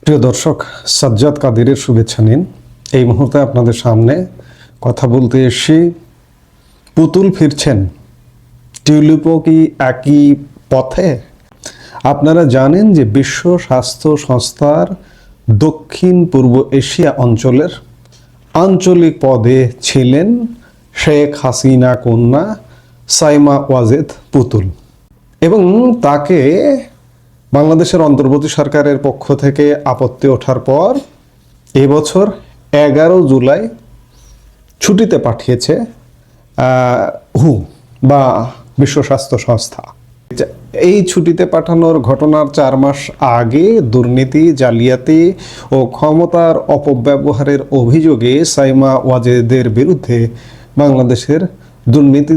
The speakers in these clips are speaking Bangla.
প্রিয় দর্শক, সাজ্জাদ কাদিরের শুভেচ্ছা নিন। এই মুহূর্তে আপনাদের সামনে কথা বলতে এসে পুতুল ফিরছেন। টিউলিপও কি একই পথে? আপনারা জানেন যে বিশ্ব স্বাস্থ্য সংস্থার দক্ষিণ পূর্ব এশিয়া অঞ্চলের আঞ্চলিক পদে ছিলেন শেখ হাসিনা কন্যা সাইমা ওয়াজেদ পুতুল। এবং তাকে বাংলাদেশের অন্তর্বর্তী সরকারের পক্ষ থেকে আপত্তি ওঠার পর এবছর এগারো জুলাই ছুটিতে পাঠিয়েছে হু, বা বিশ্ব স্বাস্থ্য সংস্থা। এই ছুটিতে পাঠানোর ঘটনার চার মাস আগে দুর্নীতি, জালিয়াতি ও ক্ষমতার অপব্যবহারের অভিযোগে সাইমা ওয়াজেদের বিরুদ্ধে বাংলাদেশের দুর্নীতি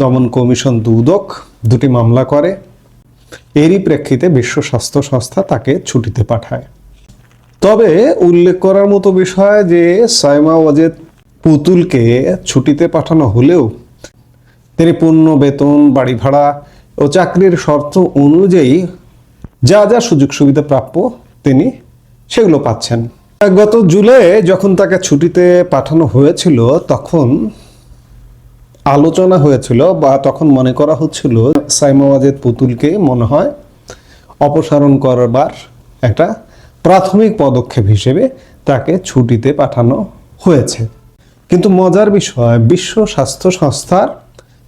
দমন কমিশন দুদক দুটি মামলা করে। এরই প্রেক্ষিতে বিশ্ব স্বাস্থ্য সংস্থা তাকে ছুটিতে পাঠায়। তবে উল্লেখ করার মতো বিষয় যে সাইমা ওয়াজেদ পুতুলকে ছুটিতে পাঠানো হলেও তিনি পূর্ণ বেতন, বাড়ি ভাড়া ও চাকরির শর্ত অনুযায়ী যা যা সুযোগ সুবিধা প্রাপ্য তিনি সেগুলো পাচ্ছেন। গত জুলাই যখন তাকে ছুটিতে পাঠানো হয়েছিল, তখন আলোচনা হয়েছিল বা তখন মনে করা হচ্ছিল সাইমা ওয়াজেদ পুতুলকে মনে হয় অপসারণ করবার একটা প্রাথমিক পদক্ষেপ হিসেবে তাকে ছুটিতে পাঠানো হয়েছে। কিন্তু মজার বিষয়, বিশ্ব স্বাস্থ্য সংস্থার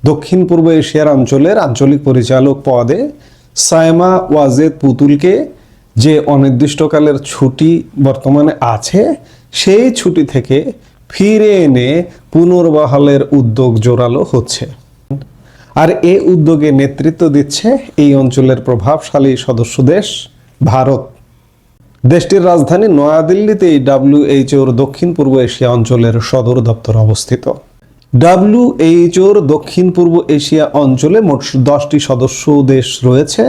দক্ষিণ পূর্ব এশিয়ার অঞ্চলের আঞ্চলিক পরিচালক পদে সাইমা ওয়াজেদ পুতুলকে যে অনির্দিষ্টকালের ছুটি বর্তমানে আছে, সেই ছুটি থেকে ফিরে এনে পুনর্বহালের উদ্যোগ জোরালো হচ্ছে। আর এ উদ্যোগে নেতৃত্ব দিচ্ছে এই অঞ্চলের প্রভাবশালী সদস্য দেশ, ভারত। দেশটির রাজধানী নয়াদিল্লিতে এই ডাব্লিউএইচওর দক্ষিণ পূর্ব এশিয়া অঞ্চলের সদর দপ্তর অবস্থিত। ডাব্লিউএইচওর দক্ষিণ পূর্ব এশিয়া অঞ্চলে মোট দশটি সদস্য দেশ রয়েছে।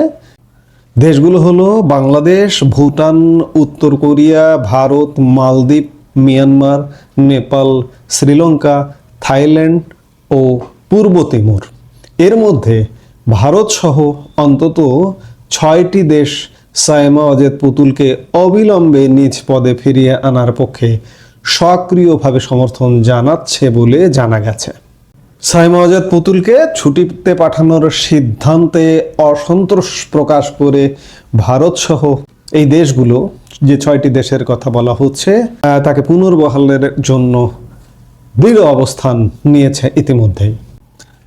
দেশগুলো হলো বাংলাদেশ, ভুটান, উত্তর Korea, Bharat, Maldives Myanmar, Nepal, Sri Lanka, Thailand ও পূর্ব তিমুর। এর মধ্যে ভারত সহ অন্তত ছয়টি দেশ সাইমা অজেদ পুতুলকে অবিলম্বে নিজ পদে ফিরিয়ে আনার পক্ষে সক্রিয়ভাবে সমর্থন জানাচ্ছে বলে জানা গেছে। সাইমা আজাদ পুতুলকে ছুটিতে পাঠানোর সিদ্ধান্তে অসন্তোষ প্রকাশ করে ভারত সহ এই দেশগুলো, যে ছয়টি দেশের কথা বলা হচ্ছে তাকে পুনর্বহালের জন্য দৃঢ় অবস্থান নিয়েছে ইতিমধ্যেই।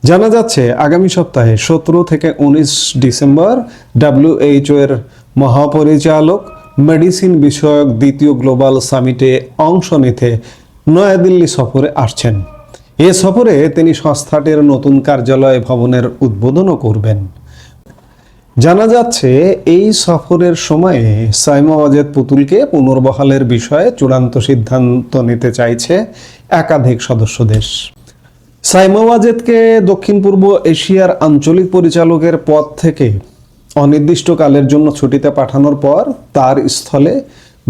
জানা যাচ্ছে, আগামী সপ্তাহে সতেরো থেকে উনিশ ডিসেম্বর ডাব্লিউএইচও এর মহাপরিচালক, মেডিসিন বিষয়ক দ্বিতীয় গ্লোবাল সামিটে অংশ নিতে নয়াদিল্লি সফরে আসছেন। এ সফরে তিনি সংস্থাটির নতুন কার্যালয় ভবনের উদ্বোধনও করবেন। জানা যাচ্ছে, এই সফরের সময়ে সাইমা ওয়াজেদ পুতুলকে পুনর্বহালের বিষয়ে চূড়ান্ত সিদ্ধান্ত নিতে চাইছে একাধিক সদস্য দেশ। সাইমা ওয়াজেদকে দক্ষিণ পূর্ব এশিয়ার আঞ্চলিক পরিচালকের পদ থেকে অনির্দিষ্টকালের জন্য ছুটিতে পাঠানোর পর তার স্থলে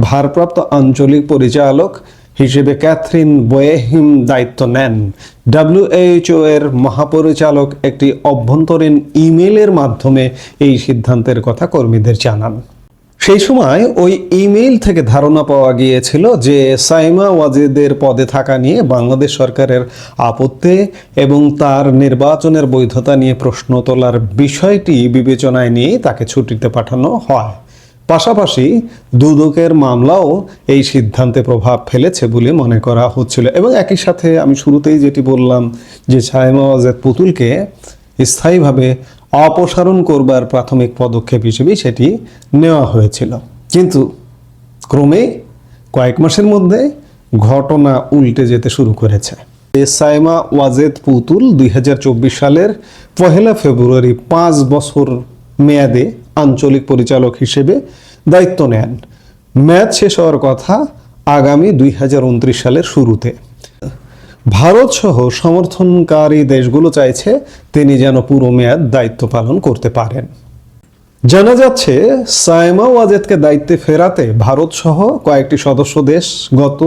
ভারপ্রাপ্ত আঞ্চলিক পরিচালক হিসেবে ক্যাথরিন বয়েহিম দায়িত্ব নেন। ডাব্লিউএইচও এর মহাপরিচালক একটি অভ্যন্তরীণ ইমেলের মাধ্যমে এই সিদ্ধান্তের কথা কর্মীদের জানান। সেই সময় ওই ইমেইল থেকে ধারণা পাওয়া গিয়েছিল যে সাইমা ওয়াজেদের পদে থাকা নিয়ে বাংলাদেশ সরকারের আপত্তি এবং তার নির্বাচনের বৈধতা নিয়ে প্রশ্ন তোলার বিষয়টি বিবেচনায় নিয়ে তাকে ছুটিতে পাঠানো হয়। পাশাপাশি দুদকের মামলাও এই সিদ্ধান্তে প্রভাব ফেলেছে বলে মনে করা হচ্ছিল। এবং একই সাথে আমি শুরুতেই যেটি বললাম যে সাইমা ওয়াজেদ পুতুলকে স্থায়ীভাবে অপসারণ করবার প্রাথমিক পদক্ষেপ হিসেবে সেটি নেওয়া হয়েছিল। কিন্তু ক্রমে কয়েক মাসের মধ্যে ঘটনা উল্টে যেতে শুরু করেছে। সাইমা ওয়াজেদ পুতুল দুই হাজার চব্বিশ সালের পহেলা ফেব্রুয়ারি পাঁচ বছর মেয়াদে আঞ্চলিক পরিচালক হিসেবে দায়িত্ব নেন। ম্যাচ শেষ হওয়ার কথা আগামী দুই হাজার উনত্রিশ সালের শুরুতে। ভারত সহ সমর্থনকারী দেশগুলো চাইছে তিনি যেন পুরো মেয়াদ দায়িত্ব পালন করতে পারেন। জানা যাচ্ছে, সাইমা ওয়াজেদকে দায়িত্বে ফেরাতে ভারত সহ কয়েকটি সদস্য দেশ গত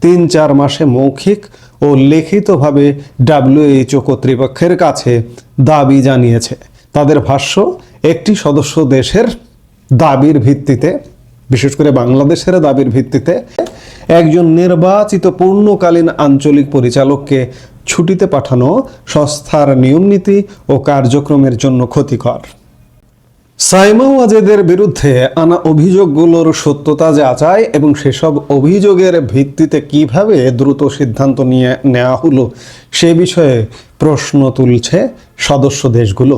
তিন চার মাসে মৌখিক ও লিখিতভাবে ডাব্লিউএইচও কর্তৃপক্ষের কাছে দাবি জানিয়েছে। তাদের ভাষ্য, একটি সদস্য দেশের দাবির ভিত্তিতে, বিশেষ করে বাংলাদেশের দাবির ভিত্তিতে, একজন নির্বাচিত পূর্ণকালীন আঞ্চলিক পরিচালককে ছুটিতে পাঠানো সংস্থার নিয়মনীতি ও কার্যক্রমের জন্য ক্ষতিকর। সাইমা ওয়াজেদের বিরুদ্ধে আনা অভিযোগগুলোর সত্যতা যাচাই এবং সেসব অভিযোগের ভিত্তিতে কীভাবে দ্রুত সিদ্ধান্ত নিয়ে নেওয়া হলো সে বিষয়ে প্রশ্ন তুলছে সদস্য দেশগুলো।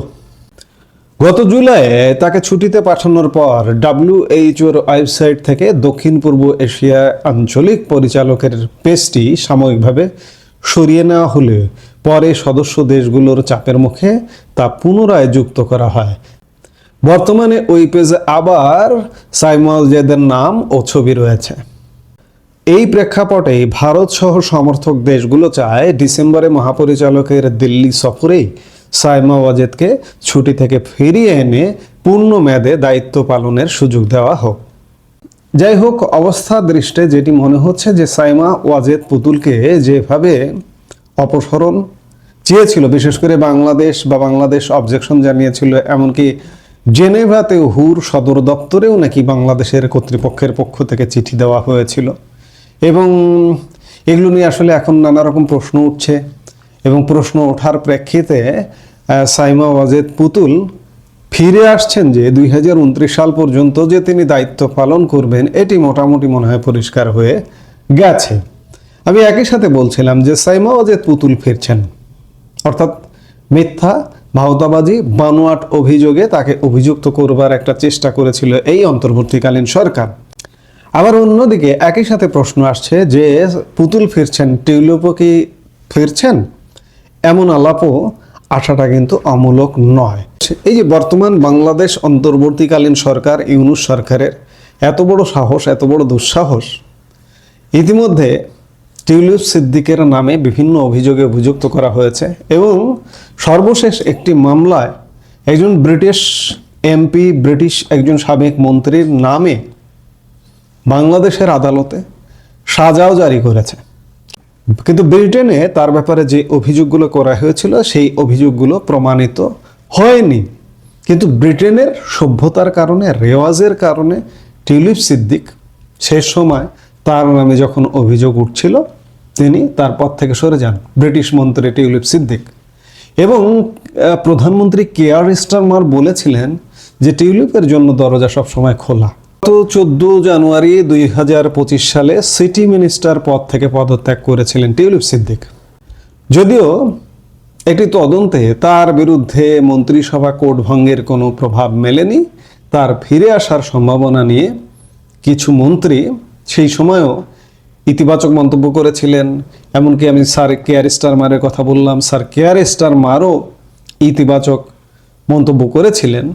গত জুলাইয়ে তাকে ছুটিতে পাঠানোর পর ডাব্লিউএইচওর ওয়েবসাইট থেকে দক্ষিণ পূর্ব এশিয়া আঞ্চলিক পরিচালকের পেজটি সাময়িকভাবে সরিয়ে নেওয়া হলে পরে সদস্য দেশগুলোর চাপের মুখে তা পুনরায় যুক্ত করা হয়। বর্তমানে ওই পেজে আবার সাইমলজেদের নাম ও ছবি রয়েছে। এই প্রেক্ষাপটে ভারত সহ সমর্থক দেশগুলো চায় ডিসেম্বরে মহাপরিচালকের দিল্লি সফরেই সাইমা ওয়াজেদকে ছুটি থেকে ফিরিয়ে এনে পূর্ণ মেয়াদে দায়িত্ব পালনের সুযোগ দেওয়া হোক। যাই হোক, অবস্থা দৃষ্টে যেটি মনে হচ্ছে যে সাইমা ওয়াজেদ পুতুলকে যেভাবে অপসরণ চেয়েছিল, বিশেষ করে বাংলাদেশ বা বাংলাদেশ অবজেকশন জানিয়েছিল, এমনকি জেনেভাতে হুর সদর দপ্তরেও নাকি বাংলাদেশের কর্তৃপক্ষের পক্ষ থেকে চিঠি দেওয়া হয়েছিল। এবং এগুলো নিয়ে আসলে এখন নানা রকম প্রশ্ন উঠছে। এবং প্রশ্ন ওঠার প্রেক্ষিতে সাইমা ওয়াজেদ পুতুল ফিরে আসছেন যে দুই হাজার উনত্রিশ সাল পর্যন্ত যে তিনি দায়িত্ব পালন করবেন, এটি মোটামুটি মনে হয় পরিষ্কার হয়ে গেছে। আমি একই সাথে বলছিলাম যে সাইমা ওয়াজেদ পুতুল ফিরছেন। অর্থাৎ মিথ্যা, ভাওতাবাজি, বানোয়াট অভিযোগে তাকে অভিযুক্ত করবার একটা চেষ্টা করেছিল এই অন্তর্বর্তীকালীন সরকার। আবার অন্যদিকে একই সাথে প্রশ্ন আসছে যে পুতুল ফিরছেন টিউলিপও কি ফিরছেন? এমন আলাপও আশাটা কিন্তু অমূলক নয়। এই যে বর্তমান বাংলাদেশ অন্তর্বর্তীকালীন সরকার ইউনুস সরকারের এত বড় সাহস, এত বড় দুঃসাহস, ইতিমধ্যে টিউলিপ সিদ্দিকের নামে বিভিন্ন অভিযোগে অভিযুক্ত করা হয়েছে এবং সর্বশেষ একটি মামলায় একজন ব্রিটিশ এমপি, ব্রিটিশ একজন সাবেক মন্ত্রীর নামে বাংলাদেশের আদালতে সাজাও জারি করেছে। কিন্তু ব্রিটেনে তার ব্যাপারে যে অভিযোগগুলো করা হয়েছিল, সেই অভিযোগগুলো প্রমাণিত হয়নি। কিন্তু ব্রিটেনের সভ্যতার কারণে, রেওয়াজের কারণে টিউলিপ সিদ্দিক সে সময় তার নামে যখন অভিযোগ উঠছিল, তিনি তার পদ থেকে সরে যান, ব্রিটিশ মন্ত্রী টিউলিপ সিদ্দিক। এবং প্রধানমন্ত্রী কেয়ার স্টারমার বলেছিলেন যে টিউলিপের জন্য দরজা সবসময় খোলা। গত চোদ্দ জানুয়ারি দুই হাজার পঁচিশ সালে সিটি মিনিস্টার পদ থেকে পদত্যাগ করেছিলেন টিউলিপ সিদ্দিক। যদিও একটি তদন্তে তার বিরুদ্ধে মন্ত্রিসভা ভঙ্গের কোনো প্রভাব মেলেনি, তার ফিরে আসার সম্ভাবনা নিয়ে কিছু মন্ত্রী সেই সময়ও ইতিবাচক মন্তব্য করেছিলেন। এমনকি আমি স্যার কেয়ার স্টারমারের কথা বললাম, স্যার কেয়ার স্টারমারও ইতিবাচক মন্তব্য করেছিলেন।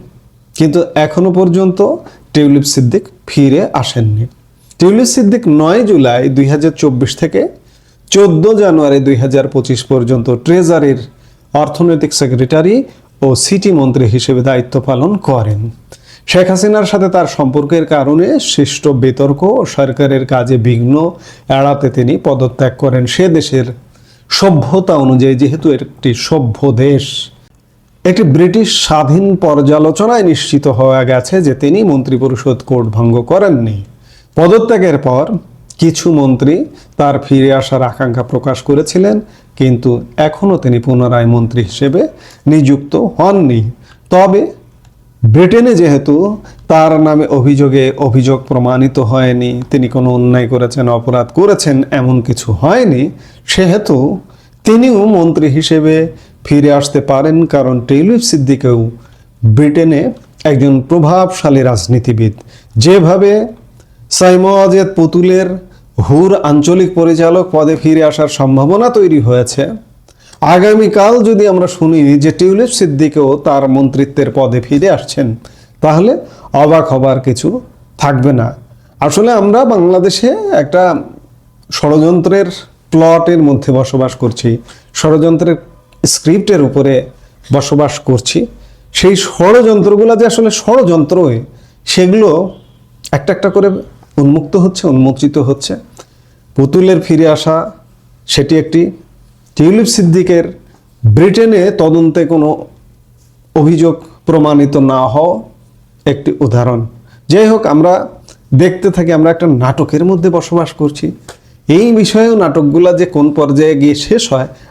কিন্তু এখনও পর্যন্ত টিউলিপ সিদ্দিক ফিরে আসেননি। টিউলিপ সিদ্দিক নয় জুলাই দুই থেকে চোদ্দ জানুয়ারি দুই পর্যন্ত ট্রেজারির অর্থনৈতিক সেক্রেটারি ও সিটি মন্ত্রী হিসেবে দায়িত্ব পালন করেন। শেখ হাসিনার সাথে তার সম্পর্কের কারণে সৃষ্ট বিতর্ক ও সরকারের কাজে বিঘ্ন এড়াতে তিনি পদত্যাগ করেন। সে দেশের সভ্যতা অনুযায়ী, যেহেতু একটি সভ্য দেশ একটি ব্রিটিশ স্বাধীন পর্যালোচনায় নিশ্চিত হওয়া গেছে যে তিনি মন্ত্রিপরিষদ কোড ভঙ্গ করেননি। পদত্যাগের পর কিছু মন্ত্রী তার ফিরে আসার আকাঙ্ক্ষা প্রকাশ করেছিলেন, কিন্তু এখনও তিনি পুনরায় মন্ত্রী হিসেবে নিযুক্ত হননি। তবে ব্রিটেনে যেহেতু তার নামে অভিযোগে অভিযোগ প্রমাণিত হয়নি, তিনি কোনো অন্যায় করেছেন, অপরাধ করেছেন, এমন কিছু হয়নি, সেহেতু তিনিও মন্ত্রী হিসেবে ফিরে আসতে পারেন কারণ টেইলুইফ সিদ্দিকেও ব্রিটেনে একজন প্রভাবশালী রাজনীতিবিদ। যেভাবে সাইমোয়াজেদ পুতুলের হুর আঞ্চলিক পরিচালক পদে ফিরে আসার সম্ভাবনা তৈরি হয়েছে, আগামীকাল যদি আমরা শুনি যে টিউলিপ সিদ্দিকেও তার মন্ত্রিত্বের পদে ফিরে আসছেন, তাহলে অবাক হবার কিছু থাকবে না। আসলে আমরা বাংলাদেশে একটা ষড়যন্ত্রের প্লটের মধ্যে বসবাস করছি। ষড়যন্ত্রের স্ক্রিপ্টের উপরে বসবাস করছি। সেই ষড়যন্ত্রগুলো যে আসলে ষড়যন্ত্রই, সেগুলো একটা একটা করে উন্মুক্ত হচ্ছে, উন্মোচিত হচ্ছে। পুতুলের ফিরে আসা, সেটি একটি টিউলিপ সিদ্দিকের ব্রিটেনে তদন্তে কোনো অভিযোগ প্রমাণিত না হওয়া একটি উদাহরণ। যাই হোক, আমরা দেখতে থাকি, আমরা একটা নাটকের মধ্যে বসবাস করছি। এই বিষয়েও নাটকগুলা যে কোন পর্যায়ে গিয়ে শেষ হয়